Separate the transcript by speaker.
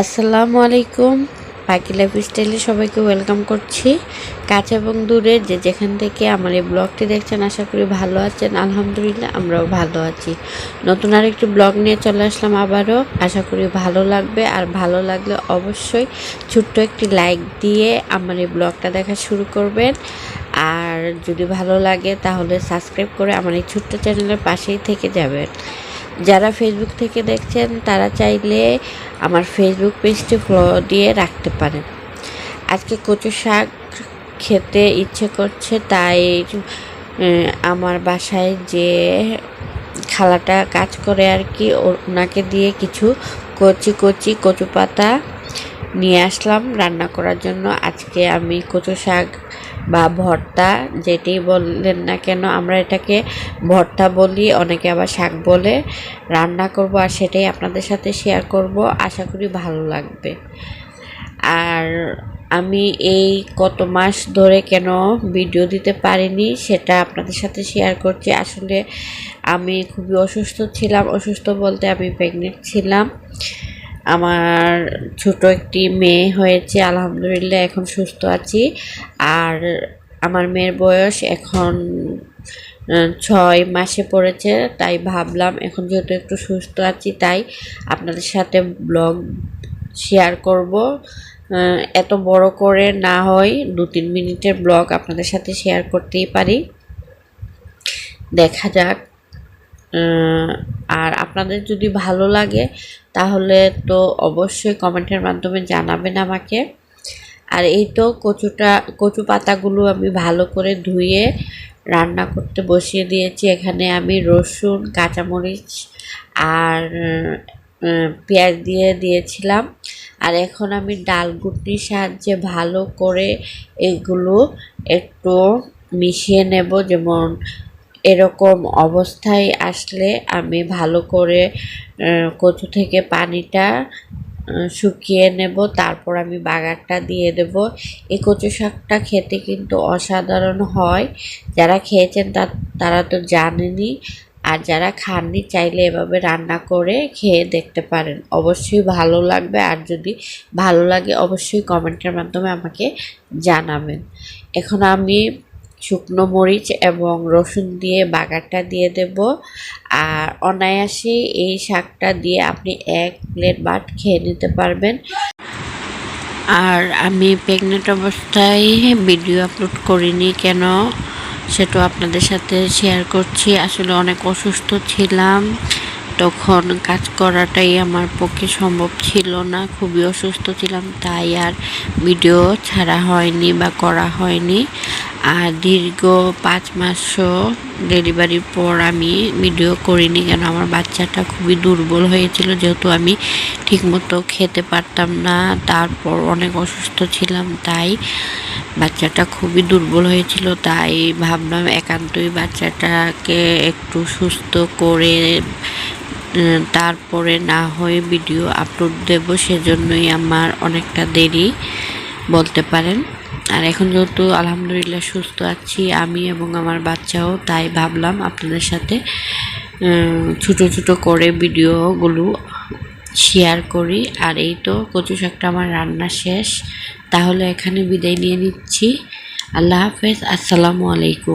Speaker 1: আসসালামু আলাইকুম। পাখি লাইফ স্টাইলে সবাইকে ওয়েলকাম করছি। কাছে এবং দূরে যে যেখান থেকে আমার এই ব্লগটি দেখছেন, আশা করি ভালো আছেন। আলহামদুলিল্লাহ, আমরাও ভালো আছি। নতুন আরেকটি ব্লগ নিয়ে চলে আসলাম আবারও। আশা করি ভালো লাগবে। আর ভালো লাগলে অবশ্যই ছোট্ট একটি লাইক দিয়ে আমার এই ব্লগটা দেখা শুরু করবেন। আর যদি ভালো লাগে, তাহলে সাবস্ক্রাইব করে আমার এই ছোট্ট চ্যানেলের পাশেই থেকে যাবেন। যারা ফেসবুক থেকে দেখছেন, তারা চাইলে আমার ফেসবুক পেজটি ফলো দিয়ে রাখতে পারেন। আজকে কচু শাক খেতে ইচ্ছে করছে, তাই আমার বাসায় যে খালাটা কাজ করে আর কি ওনাকে দিয়ে কিছু কচি কচি কচু পাতা নিয়ে আসলাম রান্না করার জন্য। আজকে আমি কচু শাক বা ভর্তা, যেটি বললেন না কেন, আমরা এটাকে ভর্তা বলি, অনেকে আবার শাক বলে। রান্না করব আর সেটাই আপনাদের সাথে শেয়ার করব, আশা করি ভালো লাগবে। আর আমি এই কত মাস ধরে কেন ভিডিও দিতে পারিনি, সেটা আপনাদের সাথে শেয়ার করছি। আসলে আমি খুবই অসুস্থ ছিলাম, অসুস্থ বলতে আমি প্রেগনেন্ট ছিলাম। আমার ছোট একটি মেয়ে হয়েছে, আলহামদুলিল্লাহ এখন সুস্থ আছি। আর আমার মেয়ের বয়স এখন ছয় মাসে পড়েছে, তাই ভাবলাম এখন যেহেতু একটু সুস্থ আছি, তাই আপনাদের সাথে ব্লগ শেয়ার করব। এত বড় করে না হয় দু তিন মিনিটের ব্লগ আপনাদের সাথে শেয়ার করতেই পারি। দেখা যাক আপনাদের যদি ভালো লাগে, তাহলে তো অবশ্যই কমেন্টের মাধ্যমে জানাবেন আমাকে। আর এই তো কচুটা, কচু পাতাগুলো আমি ভালো করে ধুয়ে রান্না করতে বসিয়ে দিয়েছি। এখানে আমি রসুন, কাঁচামরিচ আর পেঁয়াজ দিয়ে দিয়েছিলাম। আর এখন আমি ডাল গুটনির সাহায্যে ভালো করে এগুলো একটু মিশিয়ে নেব। যেমন এরকম অবস্থায় আসলে আমি ভালো করে কচু থেকে পানিটা শুকিয়ে নেব, তারপর আমি বাগারটা দিয়ে দেব। এই কচু শাকটা খেতে কিন্তু অসাধারণ হয়। যারা খেয়েছেন তারা তো জানেনই। আর যারা খাননি, চাইলে এভাবে রান্না করে খেয়ে দেখতে পারেন। অবশ্যই ভালো লাগবে। আর যদি ভালো লাগে, অবশ্যই কমেন্টের মাধ্যমে আমাকে জানাবেন। এখন আমি শুকনো মরিচ এবং রসুন দিয়ে বাগারটা দিয়ে দেব। আর অনায়াসে এই শাকটা দিয়ে আপনি এক প্লেট ভাত খেয়ে নিতে পারবেন। আর আমি প্রেগনেন্ট অবস্থায় ভিডিও আপলোড করিনি কেন সেটা আপনাদের সাথে শেয়ার করছি। আসলে অনেক অসুস্থ ছিলাম। তখন কাজ করাটাই আমার পক্ষে সম্ভব ছিল না। খুবই অসুস্থ ছিলাম, তাই আর ভিডিও ছাড়া হয়নি বা করা হয়নি। আর দীর্ঘ পাঁচ মাসও ডেলিভারির পর আমি ভিডিও করিনি কেন আমার বাচ্চাটা খুবই দুর্বল হয়েছিল, যেহেতু আমি ঠিকমতো খেতে পারতাম না, তারপর অনেক অসুস্থ ছিলাম, তাই বাচ্চাটা খুবই দুর্বল হয়েছিল, তাই ভাবলাম একান্তই বাচ্চাটাকে একটু সুস্থ করে তারপরে না হয়ে ভিডিও আপলোড দেব, সেজন্যই আমার অনেকটা দেরি, বলতে পারেন। আর এখন যেহেতু আলহামদুলিল্লাহ সুস্থ আছি, আমি এবং আমার বাচ্চাও, তাই ভাবলাম আপনাদের সাথে ছোট ছোটো করে ভিডিওগুলো শেয়ার করি। আর এই তো কচু শাকটা আমার রান্না শেষ, তাহলে এখানে বিদায় নিয়ে নিচ্ছি। আল্লাহ হাফেজ, আসসালামু আলাইকুম।